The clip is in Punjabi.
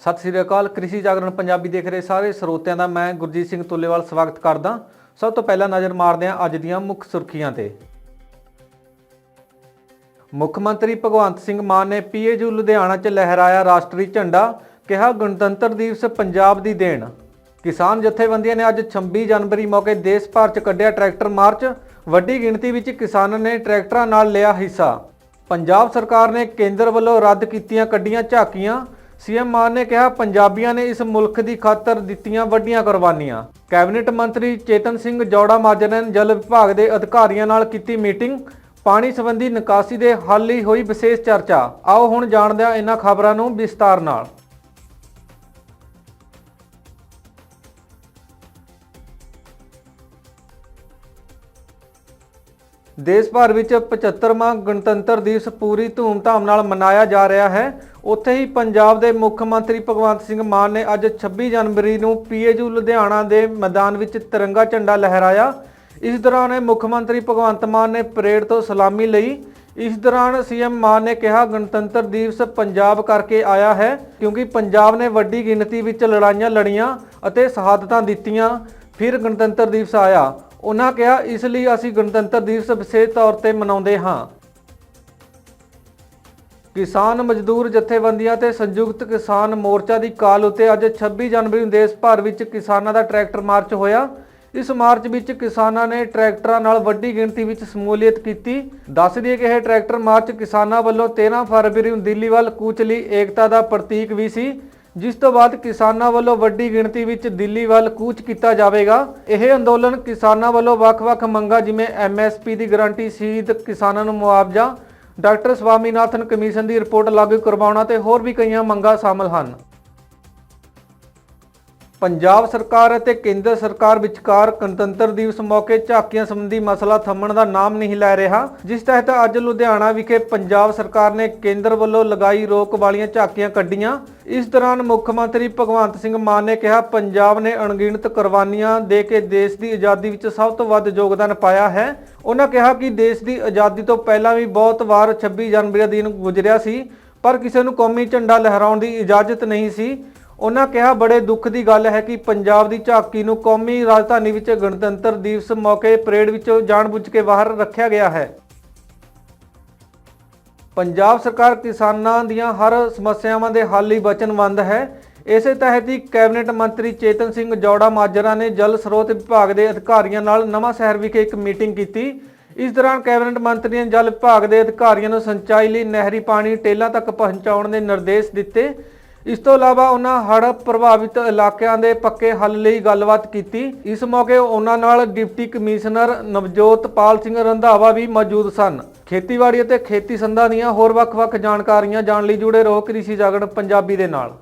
ਸਤਿ ਸ੍ਰੀ ਅਕਾਲ, ਕ੍ਰਿਸ਼ੀ ਜਾਗਰਣ ਪੰਜਾਬੀ ਦੇਖ ਰਹੇ ਸਾਰੇ ਸਰੋਤਿਆਂ ਦਾ ਮੈਂ ਗੁਰਜੀਤ ਸਿੰਘ ਤੁੱਲੇਵਾਲ ਸਵਾਗਤ ਕਰਦਾ। ਸਭ ਤੋਂ ਪਹਿਲਾਂ ਨਜ਼ਰ ਮਾਰਦੇ ਹਾਂ ਅੱਜ ਦੀਆਂ ਮੁੱਖ ਸੁਰਖੀਆਂ ਤੇ। ਮੁੱਖ ਮੰਤਰੀ ਭਗਵੰਤ ਸਿੰਘ ਮਾਨ ਨੇ ਪੀਏਯੂ ਲੁਧਿਆਣਾ 'ਚ ਲਹਿਰਾਇਆ ਰਾਸ਼ਟਰੀ ਝੰਡਾ, ਕਿਹਾ ਗਣਤੰਤਰ ਦਿਵਸ ਪੰਜਾਬ ਦੀ ਦੇਣ। ਕਿਸਾਨ ਜਥੇਬੰਦੀਆਂ ਨੇ ਅੱਜ 26 ਜਨਵਰੀ ਮੌਕੇ ਦੇਸ਼ ਭਰ 'ਚ ਕੱਢਿਆ ਟਰੈਕਟਰ ਮਾਰਚ, ਵੱਡੀ ਗਿਣਤੀ ਵਿੱਚ ਕਿਸਾਨਾਂ ਨੇ ਟਰੈਕਟਰਾਂ ਨਾਲ ਲਿਆ ਹਿੱਸਾ। ਪੰਜਾਬ ਸਰਕਾਰ ਨੇ ਕੇਂਦਰ ਵੱਲੋਂ ਰੱਦ ਕੀਤੀਆਂ ਕੱਢੀਆਂ ਝਾਕੀਆਂ ਸੀਐਮ ਮਾਨ ਨੇ ਕਿਹਾ ਪੰਜਾਬੀਆਂ ਨੇ ਇਸ ਮੁਲਕ ਦੀ ਖਾਤਰ ਦਿੱਤੀਆਂ ਵੱਡੀਆਂ ਕੁਰਬਾਨੀਆਂ। ਕੈਬਨਿਟ ਮੰਤਰੀ ਚੇਤਨ ਸਿੰਘ ਜੌੜਾ ਮਾਜਰਾ ਨੇ ਜਲ ਵਿਭਾਗ ਦੇ ਅਧਿਕਾਰੀਆਂ ਨਾਲ ਕੀਤੀ ਮੀਟਿੰਗ। ਪਾਣੀ ਸੰਬੰਧੀ ਨਿਕਾਸੀ ਦੇ ਹੱਲ ਲਈ ਹੋਈ ਵਿਸ਼ੇਸ਼ ਚਰਚਾ। ਆਓ ਹੁਣ ਜਾਣਦੇ ਹਾਂ ਇਹਨਾਂ ਖਬਰਾਂ ਨੂੰ ਵਿਸਤਾਰ ਨਾਲ। ਦੇਸ਼ ਭਰ ਵਿੱਚ 75ਵਾਂ ਗਣਤੰਤਰ ਦਿਵਸ ਪੂਰੀ ਧੂਮਧਾਮ ਨਾਲ ਮਨਾਇਆ ਜਾ ਰਿਹਾ ਹੈ। ਉੱਥੇ ਹੀ ਪੰਜਾਬ ਦੇ ਮੁੱਖ ਮੰਤਰੀ ਭਗਵੰਤ ਸਿੰਘ ਮਾਨ ਨੇ ਅੱਜ 26 ਜਨਵਰੀ ਨੂੰ ਪੀਏਯੂ ਲੁਧਿਆਣਾ ਦੇ ਮੈਦਾਨ ਵਿੱਚ ਤਿਰੰਗਾ ਝੰਡਾ ਲਹਿਰਾਇਆ। ਇਸ ਦੌਰਾਨ ਮੁੱਖ ਮੰਤਰੀ ਭਗਵੰਤ ਮਾਨ ਨੇ ਪਰੇਡ ਤੋਂ ਸਲਾਮੀ ਲਈ। ਇਸ ਦੌਰਾਨ ਸੀਐਮ ਮਾਨ ਨੇ ਕਿਹਾ, ਗਣਤੰਤਰ ਦਿਵਸ ਪੰਜਾਬ ਕਰਕੇ ਆਇਆ ਹੈ, ਕਿਉਂਕਿ ਪੰਜਾਬ ਨੇ ਵੱਡੀ ਗਿਣਤੀ ਵਿੱਚ ਲੜਾਈਆਂ ਲੜੀਆਂ ਅਤੇ ਸ਼ਹਾਦਤਾਂ ਦਿੱਤੀਆਂ। ਫਿਰ ਗਣਤੰਤਰ ਦਿਵਸ ਆਇਆ। ਉਹਨਾਂ ਕਿਹਾ, ਇਸ ਲਈ ਅਸੀਂ ਗਣਤੰਤਰ ਦਿਵਸ ਵਿਸ਼ੇਸ਼ ਤੌਰ ਤੇ ਮਨਾਉਂਦੇ ਹਾਂ। ਕਿਸਾਨ ਮਜ਼ਦੂਰ ਜਥੇਬੰਦੀਆਂ ਤੇ ਸੰਯੁਕਤ ਕਿਸਾਨ ਮੋਰਚਾ ਦੀ ਕਾਲ ਉਤੇ ਅੱਜ 26 ਜਨਵਰੀ ਨੂੰ ਦੇਸ਼ ਭਰ ਵਿੱਚ ਕਿਸਾਨਾਂ ਦਾ ਟਰੈਕਟਰ ਮਾਰਚ ਹੋਇਆ। ਇਸ ਮਾਰਚ ਵਿੱਚ ਕਿਸਾਨਾਂ ਨੇ ਟਰੈਕਟਰਾਂ ਨਾਲ ਵੱਡੀ ਗਿਣਤੀ ਵਿੱਚ ਸਮੂਲੀਅਤ ਕੀਤੀ। ਦੱਸ ਦਈਏ ਕਿ ਇਹ ਟਰੈਕਟਰ ਮਾਰਚ ਕਿਸਾਨਾਂ ਵੱਲੋਂ 13 ਫਰਵਰੀ ਨੂੰ ਦਿੱਲੀ ਵੱਲ ਕੂਚ ਲਈ ਏਕਤਾ ਦਾ ਪ੍ਰਤੀਕ ਵੀ ਸੀ। ਜਿਸ ਤੋਂ ਬਾਅਦ ਕਿਸਾਨਾਂ ਵੱਲੋਂ ਵੱਡੀ ਗਿਣਤੀ ਵਿੱਚ ਦਿੱਲੀ ਵੱਲ ਕੂਚ ਕੀਤਾ ਜਾਵੇਗਾ। ਇਹ ਅੰਦੋਲਨ ਕਿਸਾਨਾਂ ਵੱਲੋਂ ਵੱਖ-ਵੱਖ ਮੰਗਾਂ, ਜਿਵੇਂ ਐਮਐਸਪੀ ਦੀ ਗਾਰੰਟੀ, ਸ਼ਹੀਦ ਕਿਸਾਨਾਂ ਨੂੰ ਮੁਆਵਜ਼ਾ, ਡਾਕਟਰ ਸਵਾਮੀਨਾਥਨ ਕਮਿਸ਼ਨ ਦੀ ਰਿਪੋਰਟ ਲਾਗੂ ਕਰਵਾਉਣਾ ਤੇ ਹੋਰ ਵੀ ਕਈਆਂ ਮੰਗਾਂ ਸ਼ਾਮਲ ਹਨ। ਪੰਜਾਬ ਸਰਕਾਰ ਅਤੇ ਕੇਂਦਰ ਸਰਕਾਰ ਵਿਚਕਾਰ ਗਣਤੰਤਰ ਦਿਵਸ ਮੌਕੇ ਝਾਕੀਆਂ ਸੰਬੰਧੀ ਮਸਲਾ ਥੰਮਣ ਦਾ ਨਾਮ ਨਹੀਂ ਲੈ ਰਿਹਾ, ਜਿਸ ਤਹਿਤ ਅੱਜ ਲੁਧਿਆਣਾ ਵਿਖੇ ਪੰਜਾਬ ਸਰਕਾਰ ਨੇ ਕੇਂਦਰ ਵੱਲੋਂ ਲਗਾਈ ਰੋਕ ਵਾਲੀਆਂ ਝਾਕੀਆਂ ਕੱਢੀਆਂ। ਇਸ ਦੌਰਾਨ ਮੁੱਖ ਮੰਤਰੀ ਭਗਵੰਤ ਸਿੰਘ ਮਾਨ ਨੇ ਕਿਹਾ, ਪੰਜਾਬ ਨੇ ਅਣਗਿਣਤ ਕੁਰਬਾਨੀਆਂ ਦੇ ਕੇ ਦੇਸ਼ ਦੀ ਆਜ਼ਾਦੀ ਵਿੱਚ ਸਭ ਤੋਂ ਵੱਧ ਯੋਗਦਾਨ ਪਾਇਆ ਹੈ। ਉਹਨਾਂ ਕਿਹਾ ਕਿ ਦੇਸ਼ ਦੀ ਆਜ਼ਾਦੀ ਤੋਂ ਪਹਿਲਾਂ ਵੀ ਬਹੁਤ ਵਾਰ 26 ਜਨਵਰੀ ਦਾ ਦਿਨ ਗੁਜ਼ਰਿਆ ਸੀ, ਪਰ ਕਿਸੇ ਨੂੰ ਕੌਮੀ ਝੰਡਾ ਲਹਿਰਾਉਣ ਦੀ ਇਜਾਜ਼ਤ ਨਹੀਂ ਸੀ। ਉਹਨਾਂ ਕਿਹਾ, ਬੜੇ ਦੁੱਖ ਦੀ ਗੱਲ ਹੈ ਕਿ ਪੰਜਾਬ ਦੀ ਝਾਕੀ ਨੂੰ ਕੌਮੀ ਰਾਜਧਾਨੀ ਵਿੱਚ ਗਣਤੰਤਰ ਦਿਵਸ ਮੌਕੇ ਪਰੇਡ ਵਿੱਚੋਂ ਜਾਣਬੁੱਝ ਕੇ ਬਾਹਰ ਰੱਖਿਆ ਗਿਆ ਹੈ। ਪੰਜਾਬ ਸਰਕਾਰ ਕਿਸਾਨਾਂ ਦੀਆਂ ਹਰ ਸਮੱਸਿਆਵਾਂ ਦੇ ਹੱਲ ਲਈ ਵਚਨਬੱਧ ਹੈ। ਇਸੇ ਤਹਿਤ ਹੀ ਕੈਬਨਿਟ ਮੰਤਰੀ ਚੇਤਨ ਸਿੰਘ ਜੌੜਾ ਮਾਜਰਾ ਨੇ ਜਲ ਸਰੋਤ ਵਿਭਾਗ ਦੇ ਅਧਿਕਾਰੀਆਂ ਨਾਲ ਨਵਾਂ ਸ਼ਹਿਰ ਵਿਖੇ ਇੱਕ ਮੀਟਿੰਗ ਕੀਤੀ। ਇਸ ਦੌਰਾਨ ਕੈਬਨਿਟ ਮੰਤਰੀ ਨੇ ਜਲ ਵਿਭਾਗ ਦੇ ਅਧਿਕਾਰੀਆਂ ਨੂੰ ਸਿੰਚਾਈ ਲਈ ਨਹਿਰੀ ਪਾਣੀ ਟੇਲਾਂ ਤੱਕ ਪਹੁੰਚਾਉਣ ਦੇ ਨਿਰਦੇਸ਼ ਦਿੱਤੇ। ਇਸ ਤੋਂ ਇਲਾਵਾ ਉਹਨਾਂ ਹੜ੍ਹ ਪ੍ਰਭਾਵਿਤ ਇਲਾਕਿਆਂ ਦੇ ਪੱਕੇ ਹੱਲ ਲਈ ਗੱਲਬਾਤ ਕੀਤੀ। ਇਸ ਮੌਕੇ ਉਹਨਾਂ ਨਾਲ ਡਿਪਟੀ ਕਮਿਸ਼ਨਰ ਨਵਜੋਤ ਪਾਲ ਸਿੰਘ ਰੰਧਾਵਾ ਵੀ ਮੌਜੂਦ ਸਨ। ਖੇਤੀਬਾੜੀ ਅਤੇ ਖੇਤੀ ਸੰਧਾਂ ਦੀਆਂ ਹੋਰ ਵੱਖ-ਵੱਖ ਜਾਣਕਾਰੀਆਂ ਜਾਣ ਲਈ ਜੁੜੇ ਰਹੋ। ਕ੍ਰਿਸ਼ੀ ਜਾਗਰਣ ਪੰਜਾਬੀ ਦੇ ਨਾਲ।